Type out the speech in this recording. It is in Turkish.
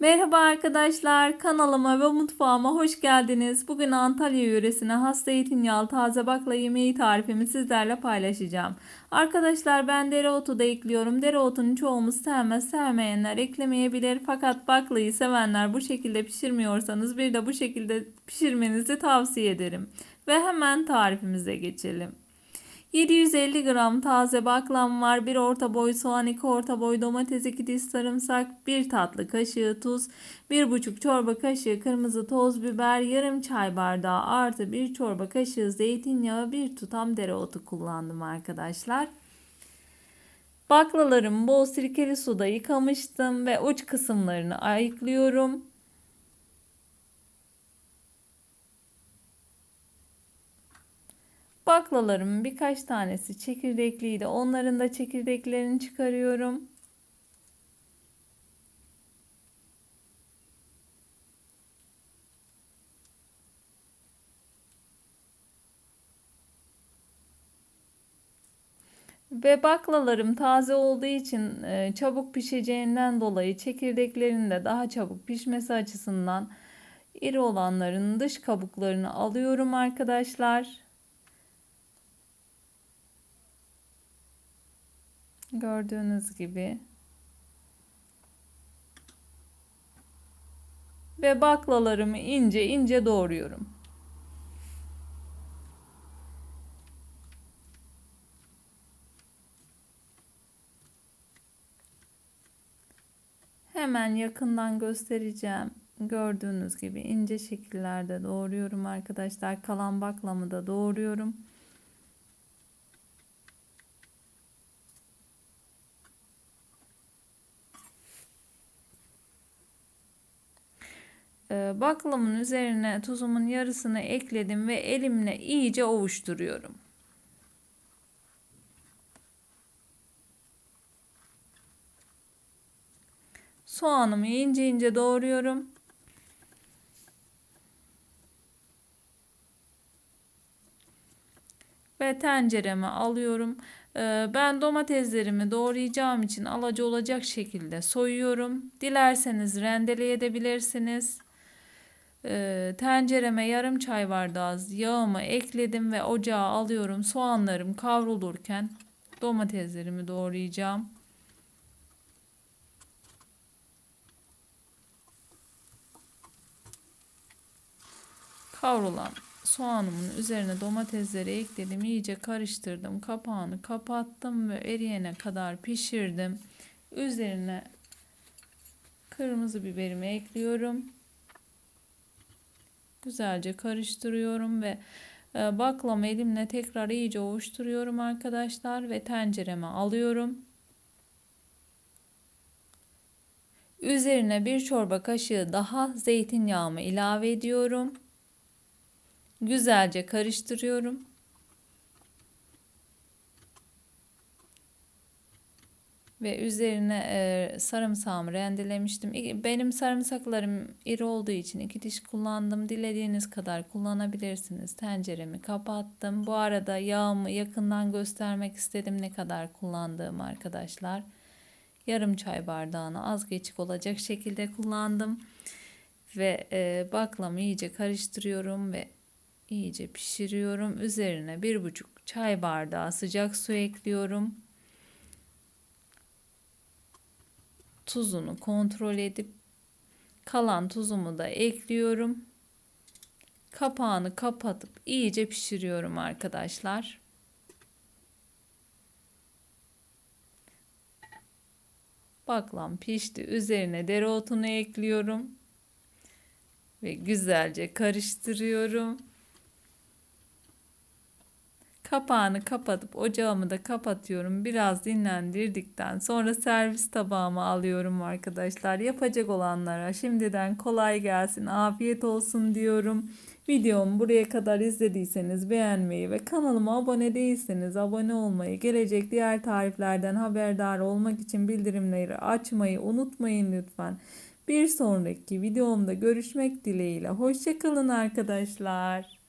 Merhaba arkadaşlar, kanalıma ve mutfağıma hoş geldiniz. Bugün Antalya yöresine has zeytinyağlı taze bakla yemeği tarifimi sizlerle paylaşacağım. Arkadaşlar ben dereotu da ekliyorum. Dereotunu çoğumuz sevmez, sevmeyenler eklemeyebilir. Fakat baklayı sevenler bu şekilde pişirmiyorsanız bir de bu şekilde pişirmenizi tavsiye ederim. Ve hemen tarifimize geçelim. 750 gram taze baklam var. 1 orta boy soğan, 2 orta boy domates, 2 diş sarımsak, 1 tatlı kaşığı tuz, 1,5 çorba kaşığı kırmızı toz biber, yarım çay bardağı artı 1 çorba kaşığı zeytinyağı, 1 tutam dereotu kullandım arkadaşlar. Baklalarımı bol sirkeli suda yıkamıştım ve uç kısımlarını ayıklıyorum. Baklalarımın birkaç tanesi çekirdekliydi. Onların da çekirdeklerini çıkarıyorum. Ve baklalarım taze olduğu için e, çabuk pişeceğinden dolayı çekirdeklerin de daha çabuk pişmesi açısından iri olanların dış kabuklarını alıyorum arkadaşlar. Gördüğünüz gibi. Ve baklalarımı ince ince doğruyorum. Hemen yakından göstereceğim. Gördüğünüz gibi ince şekillerde doğruyorum arkadaşlar. Kalan baklamı da doğruyorum. Baklamın üzerine tuzumun yarısını ekledim ve elimle iyice ovuşturuyorum. Soğanımı ince ince doğruyorum. Ve tencereme alıyorum. Ee, ben domateslerimi doğrayacağım için alacı olacak şekilde soyuyorum. Dilerseniz rendeleyebilirsiniz. Ee, tencereme yarım çay bardağı yağımı ekledim ve ocağa alıyorum. Soğanlarım kavrulurken domateslerimi doğrayacağım. Kavrulan soğanımın üzerine domatesleri ekledim. iyice karıştırdım. Kapağını kapattım ve eriyene kadar pişirdim. Üzerine kırmızı biberimi ekliyorum. Güzelce karıştırıyorum ve e, baklamı elimle tekrar iyice ovuşturuyorum arkadaşlar ve tencereme alıyorum. Üzerine bir çorba kaşığı daha zeytinyağımı ilave ediyorum. Güzelce karıştırıyorum. Ve üzerine e, sarımsağımı rendelemiştim. Benim sarımsaklarım iri olduğu için iki diş kullandım. Dilediğiniz kadar kullanabilirsiniz. Tenceremi kapattım. Bu arada yağımı yakından göstermek istedim ne kadar kullandığım arkadaşlar. Yarım çay bardağını az geçik olacak şekilde kullandım. Ve baklamı iyice karıştırıyorum ve iyice pişiriyorum. Üzerine bir buçuk çay bardağı sıcak su ekliyorum. Tuzunu kontrol edip kalan tuzumu da ekliyorum. Kapağını kapatıp iyice pişiriyorum arkadaşlar. Baklam pişti. Üzerine dereotunu ekliyorum. Ve güzelce karıştırıyorum. Kapağını kapatıp ocağımı da kapatıyorum. Biraz dinlendirdikten sonra servis tabağıma alıyorum arkadaşlar. Yapacak olanlara şimdiden kolay gelsin, afiyet olsun diyorum. Videomu buraya kadar izlediyseniz beğenmeyi ve kanalıma abone değilseniz abone olmayı, gelecek diğer tariflerden haberdar olmak için bildirimleri açmayı unutmayın lütfen. Bir sonraki videomda görüşmek dileğiyle. Hoşçakalın arkadaşlar.